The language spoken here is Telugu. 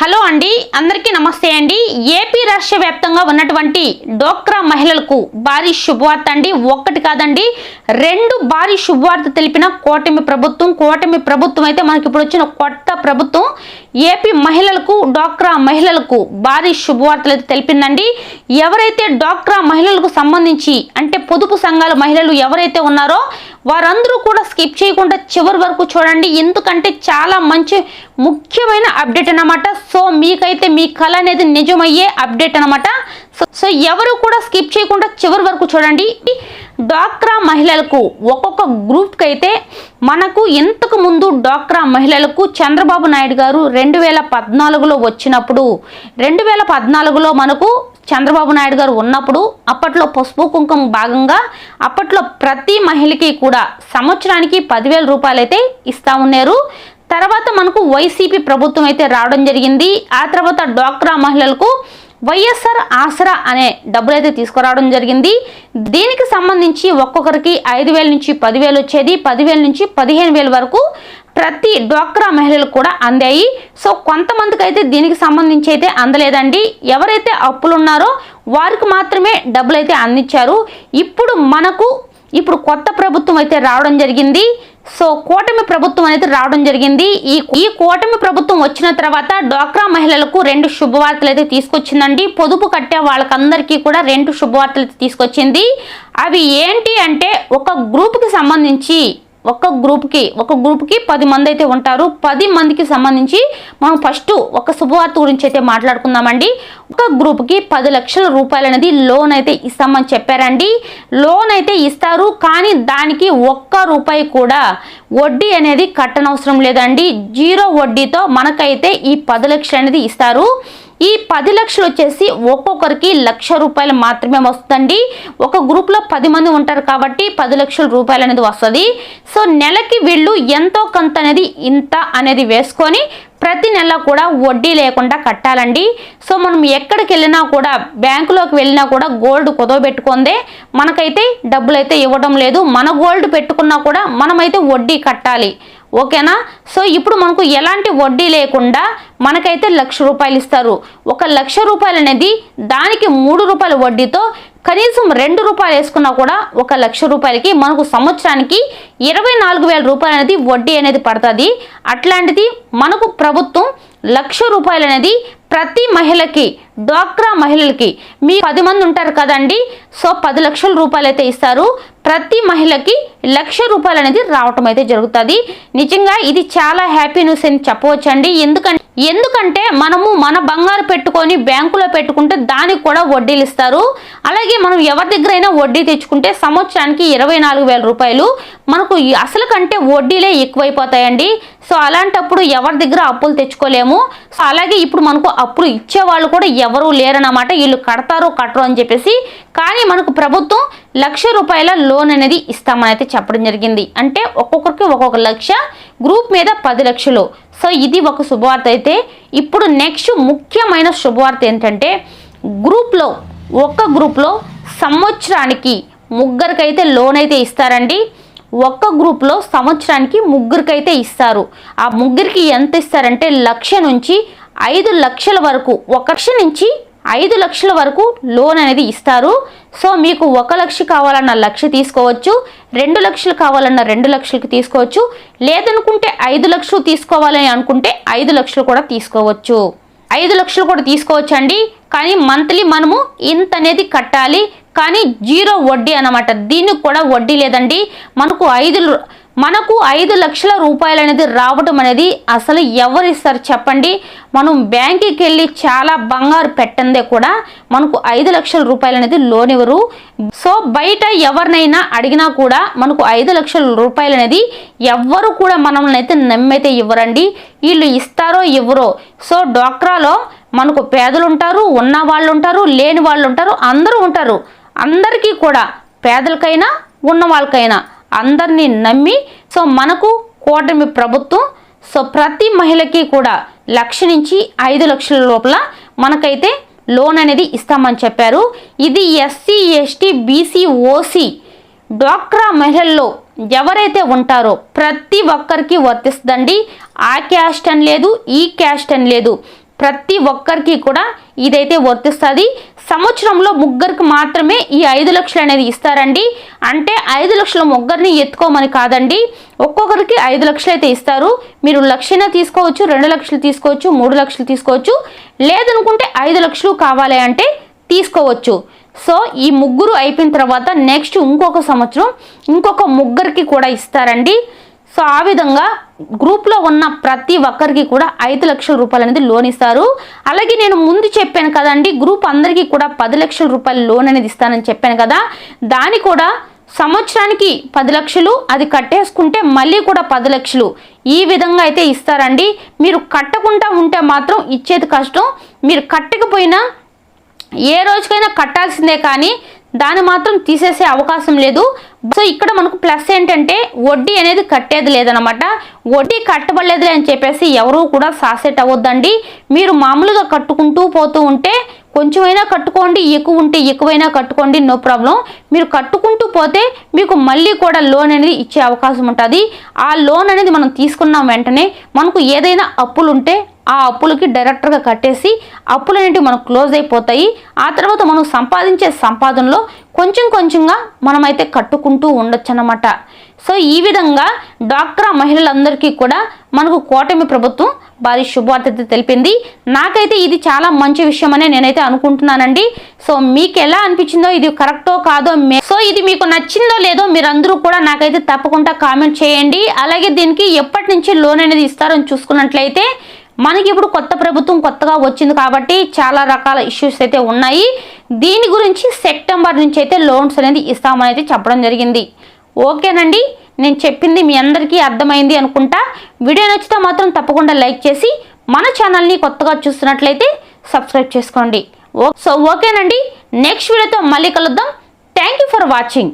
హలో అండి అందరికీ నమస్తే అండి. ఏపీ రాష్ట్ర వ్యాప్తంగా ఉన్నటువంటి డోక్రా మహిళలకు భారీ శుభవార్త అండి. ఒక్కటి కాదండి రెండు భారీ శుభవార్త తెలిపిన కూటమి ప్రభుత్వం కూటమి ప్రభుత్వం అయితే మనకి ఇప్పుడు వచ్చిన కొత్త ప్రభుత్వం ఏపీ మహిళలకు డోక్రా మహిళలకు భారీ శుభవార్తలు అయితే తెలిపిందండి. ఎవరైతే డోక్రా మహిళలకు సంబంధించి అంటే పొదుపు సంఘాల మహిళలు ఎవరైతే ఉన్నారో వారందరూ కూడా స్కిప్ చేయకుండా చివరి వరకు చూడండి. ఎందుకంటే చాలా మంచి ముఖ్యమైన అప్డేట్ అనమాట సో మీకైతే మీ కళ అనేది నిజమయ్యే అప్డేట్ అనమాట సో ఎవరు కూడా స్కిప్ చేయకుండా చివరి వరకు చూడండి. డాక్రా మహిళలకు ఒక్కొక్క గ్రూప్కి అయితే మనకు ఇంతకు ముందు డాక్రా మహిళలకు చంద్రబాబు నాయుడు గారు రెండు వేల పద్నాలుగులో వచ్చినప్పుడు రెండు వేల పద్నాలుగులో మనకు చంద్రబాబు నాయుడు గారు ఉన్నప్పుడు అప్పట్లో పసుపు కుంకుమ భాగంగా అప్పట్లో ప్రతి మహిళకి కూడా సంవత్సరానికి పదివేల రూపాయలు అయితే ఇస్తా ఉన్నారు. తర్వాత మనకు వైసీపీ ప్రభుత్వం అయితే రావడం జరిగింది. ఆ తర్వాత డ్వాక్రా మహిళలకు వైఎస్ఆర్ ఆసరా అనే డబ్బులు అయితే తీసుకురావడం జరిగింది. దీనికి సంబంధించి ఒక్కొక్కరికి ఐదు వేల నుంచి పదివేలు వచ్చేది. పదివేల నుంచి పదిహేను వేల వరకు ప్రతి డ్వాక్రా మహిళలకు కూడా అందాయి. సో కొంతమందికి అయితే దీనికి సంబంధించి అయితే అందలేదండి. ఎవరైతే అప్పులు ఉన్నారో వారికి మాత్రమే డబ్బులు అయితే అందించారు. ఇప్పుడు మనకు ఇప్పుడు కొత్త ప్రభుత్వం అయితే రావడం జరిగింది. సో కూటమి ప్రభుత్వం అనేది రావడం జరిగింది. ఈ ఈ కూటమి ప్రభుత్వం వచ్చిన తర్వాత డ్వాక్రా మహిళలకు రెండు శుభవార్తలు అయితే తీసుకొచ్చిందండి. పొదుపు కట్టే వాళ్ళకందరికీ కూడా రెండు శుభవార్తలు అయితే తీసుకొచ్చింది. అవి ఏంటి అంటే ఒక గ్రూప్కి సంబంధించి ఒక గ్రూప్కి ఒక గ్రూప్కి పది మంది అయితే ఉంటారు. పది మందికి సంబంధించి మనం ఫస్ట్ ఒక శుభవార్త గురించి అయితే మాట్లాడుకుందామండి. ఒక గ్రూప్కి పది లక్షల రూపాయలు అనేది లోన్ అయితే ఇస్తామని చెప్పారండి. లోన్ అయితే ఇస్తారు కానీ దానికి ఒక్క రూపాయి కూడా వడ్డీ అనేది కట్టనవసరం లేదండి. జీరో వడ్డీతో మనకైతే ఈ పది లక్షలు అనేది ఇస్తారు. ఈ పది లక్షలు వచ్చేసి ఒక్కొక్కరికి లక్ష రూపాయలు మాత్రమే వస్తుందండి. ఒక గ్రూప్లో పది మంది ఉంటారు కాబట్టి పది లక్షల రూపాయలు అనేది వస్తుంది. సో నెలకి వీళ్ళు ఎంతో కొంత అనేది ఇంత అనేది వేసుకొని ప్రతి నెల కూడా వడ్డీ లేకుండా కట్టాలండి. సో మనం ఎక్కడికి వెళ్ళినా కూడా బ్యాంకులోకి వెళ్ళినా కూడా గోల్డ్ కుదవబెట్టుకుందే మనకైతే డబ్బులు అయితే ఇవ్వడం లేదు. మన గోల్డ్ పెట్టుకున్నా కూడా మనమైతే వడ్డీ కట్టాలి. ఓకేనా? సో ఇప్పుడు మనకు ఎలాంటి వడ్డీ లేకుండా మనకైతే లక్ష రూపాయలు ఇస్తారు. ఒక లక్ష రూపాయలు అనేది దానికి మూడు రూపాయల వడ్డీతో కనీసం రెండు రూపాయలు వేసుకున్నా కూడా ఒక లక్ష రూపాయలకి మనకు సంవత్సరానికి ఇరవై నాలుగు వేల రూపాయలు అనేది వడ్డీ అనేది పడుతుంది. అట్లాంటిది మనకు ప్రభుత్వం లక్ష రూపాయలు అనేది ప్రతి మహిళకి డ్వాక్రా మహిళలకి మీ పది మంది ఉంటారు కదండి సో పది లక్షల రూపాయలు అయితే ఇస్తారు. ప్రతి మహిళకి లక్ష రూపాయలు అనేది రావటం అయితే జరుగుతుంది. నిజంగా ఇది చాలా హ్యాపీ న్యూస్ అని చెప్పవచ్చండి. ఎందుకంటే ఎందుకంటే మనము మన బంగారు పెట్టుకొని బ్యాంకులో పెట్టుకుంటే దానికి కూడా వడ్డీలు ఇస్తారు. అలాగే మనం ఎవరి దగ్గరైనా వడ్డీ తెచ్చుకుంటే సంవత్సరానికి ఇరవై నాలుగు వేల రూపాయలు మనకు అసలు కంటే వడ్డీలే ఎక్కువైపోతాయండి. సో అలాంటప్పుడు ఎవరి దగ్గర అప్పులు తెచ్చుకోలేము. సో అలాగే ఇప్పుడు మనకు అప్పులు ఇచ్చే వాళ్ళు కూడా ఎవరు లేరన్నమాట. వీళ్ళు కడతారో కట్టరు అని చెప్పేసి కానీ మనకు ప్రభుత్వం లక్ష రూపాయల లోన్ అనేది ఇస్తామని అయితే చెప్పడం జరిగింది. అంటే ఒక్కొక్కరికి ఒక్కొక్క లక్ష గ్రూప్ మీద పది లక్షలు. సో ఇది ఒక శుభవార్త అయితే. ఇప్పుడు నెక్స్ట్ ముఖ్యమైన శుభవార్త ఏంటంటే గ్రూప్లో ఒక్క గ్రూప్లో సంవత్సరానికి ముగ్గురికైతే లోన్ అయితే ఇస్తారండి. ఒక్క గ్రూప్లో సంవత్సరానికి ముగ్గురికైతే ఇస్తారు. ఆ ముగ్గురికి ఎంత ఇస్తారంటే లక్ష నుంచి ఐదు లక్షల వరకు ఒక లక్ష నుంచి ఐదు లక్షల వరకు లోన్ అనేది ఇస్తారు. సో మీకు ఒక లక్ష కావాలన్న లక్ష తీసుకోవచ్చు రెండు లక్షలు కావాలన్న రెండు లక్షలకు తీసుకోవచ్చు లేదనుకుంటే ఐదు లక్షలు తీసుకోవాలని అనుకుంటే ఐదు లక్షలు కూడా తీసుకోవచ్చు. ఐదు లక్షలు కూడా తీసుకోవచ్చు అండి కానీ మంత్లీ మనము ఇంత అనేది కట్టాలి కానీ జీరో వడ్డీ అన్నమాట. దీనికి కూడా వడ్డీ లేదండి. మనకు ఐదు మనకు ఐదు లక్షల రూపాయలు అనేది రావడం అనేది అసలు ఎవరిస్తారు చెప్పండి? మనం బ్యాంకుకి వెళ్ళి చాలా బంగారు పెట్టందే కూడా మనకు ఐదు లక్షల రూపాయలు అనేది లోన్ ఇవ్వరు సో బయట ఎవరినైనా అడిగినా కూడా మనకు ఐదు లక్షల రూపాయలు అనేది ఎవ్వరు కూడా మనల్ని అయితే నమ్మైతే ఇవ్వరండి. వీళ్ళు ఇస్తారో ఇవ్వరో. సో డ్వాక్రాలో మనకు పేదలు ఉంటారు ఉన్న వాళ్ళు ఉంటారు లేని వాళ్ళు ఉంటారు అందరూ ఉంటారు. అందరికీ కూడా పేదలకైనా ఉన్న వాళ్ళకైనా అందరినీ నమ్మి సో మనకు కూటమి ప్రభుత్వం సో ప్రతి మహిళకి కూడా లక్ష నుంచి ఐదు లక్షల లోపల మనకైతే లోన్ అనేది ఇస్తామని చెప్పారు. ఇది ఎస్సీ ఎస్టీ బీసీ ఓసీ డ్వాక్రా మహిళల్లో ఎవరైతే ఉంటారో ప్రతి ఒక్కరికి వర్తిస్తుందండి. ఆ క్యాస్ట్ అని లేదు ఈ క్యాస్ట్ అని లేదు. ప్రతి ఒక్కరికి కూడా ఇదైతే వర్తిస్తుంది. సంవత్సరంలో ముగ్గురికి మాత్రమే ఈ ఐదు లక్షలు అనేది ఇస్తారండి. అంటే ఐదు లక్షల ముగ్గురిని ఎత్తుకోమని కాదండి. ఒక్కొక్కరికి ఐదు లక్షలు అయితే ఇస్తారు. మీరు లక్షణ తీసుకోవచ్చు రెండు లక్షలు తీసుకోవచ్చు మూడు లక్షలు తీసుకోవచ్చు. లేదనుకుంటే ఐదు లక్షలు కావాలి అంటే తీసుకోవచ్చు. సో ఈ ముగ్గురు అయిపోయిన తర్వాత నెక్స్ట్ ఇంకొక సంవత్సరం ఇంకొక ముగ్గురికి కూడా ఇస్తారండి. సో ఆ విధంగా గ్రూప్లో ఉన్న ప్రతి ఒక్కరికి కూడా ఐదు లక్షల రూపాయలు అనేది లోన్ ఇస్తారు. అలాగే నేను ముందు చెప్పాను కదండి గ్రూప్ అందరికీ కూడా పది లక్షల రూపాయలు లోన్ అనేది ఇస్తానని చెప్పాను కదా దాని కూడా సంవత్సరానికి పది లక్షలు అది కట్టేసుకుంటే మళ్ళీ కూడా పది లక్షలు. ఈ విధంగా అయితే ఇస్తారండి. మీరు కట్టకుండా ఉంటే మాత్రం ఇచ్చేది కష్టం. మీరు కట్టకపోయినా ఏ రోజుకైనా కట్టాల్సిందే కానీ దాన్ని మాత్రం తీసేసే అవకాశం లేదు. సో ఇక్కడ మనకు ప్లస్ ఏంటంటే వడ్డీ అనేది కట్టేది లేదనమాట వడ్డీ కట్టబడలేదు అని చెప్పేసి ఎవరు కూడా సాసెట్ అవ్వద్దండి. మీరు మామూలుగా కట్టుకుంటూ పోతూ ఉంటే కొంచెమైనా కట్టుకోండి ఎక్కువ ఉంటే ఎక్కువైనా కట్టుకోండి నో ప్రాబ్లం మీరు కట్టుకుంటూ పోతే మీకు మళ్ళీ కూడా లోన్ అనేది ఇచ్చే అవకాశం ఉంటుంది. ఆ లోన్ అనేది మనం తీసుకున్న వెంటనే మనకు ఏదైనా అప్పులు ఉంటే ఆ అప్పులకి డైరెక్టర్గా కట్టేసి అప్పులు అనేవి మనకు క్లోజ్ అయిపోతాయి. ఆ తర్వాత మనం సంపాదించే సంపాదనలో కొంచెం కొంచెంగా మనమైతే కట్టుకుంటూ ఉండొచ్చు అన్నమాట సో ఈ విధంగా డ్వాక్రా మహిళలందరికీ కూడా మనకు కూటమి ప్రభుత్వం భారీ శుభవార్త తెలిపింది. నాకైతే ఇది చాలా మంచి విషయం అనే నేనైతే అనుకుంటున్నానండి. సో మీకు ఎలా అనిపించిందో ఇది కరెక్టో కాదో సో ఇది మీకు నచ్చిందో లేదో మీరందరూ కూడా నాకైతే తప్పకుండా కామెంట్ చేయండి. అలాగే దీనికి ఎప్పటి నుంచి లోన్ అనేది ఇస్తారని చూసుకున్నట్లయితే మనకి ఇప్పుడు కొత్త ప్రభుత్వం కొత్తగా వచ్చింది కాబట్టి చాలా రకాల ఇష్యూస్ అయితే ఉన్నాయి. దీని గురించి సెప్టెంబర్ నుంచి అయితే లోన్స్ అనేది ఇస్తామని అయితే చెప్పడం జరిగింది. ఓకేనండి? నేను చెప్పింది మీ అందరికీ అర్థమైంది అనుకుంటా. వీడియో నచ్చితే మాత్రం తప్పకుండా లైక్ చేసి మన ఛానల్ని కొత్తగా చూస్తున్నట్లయితే సబ్స్క్రైబ్ చేసుకోండి. సో ఓకేనండి? నెక్స్ట్ వీడియోతో మళ్ళీ కలుద్దాం. Thank you for watching.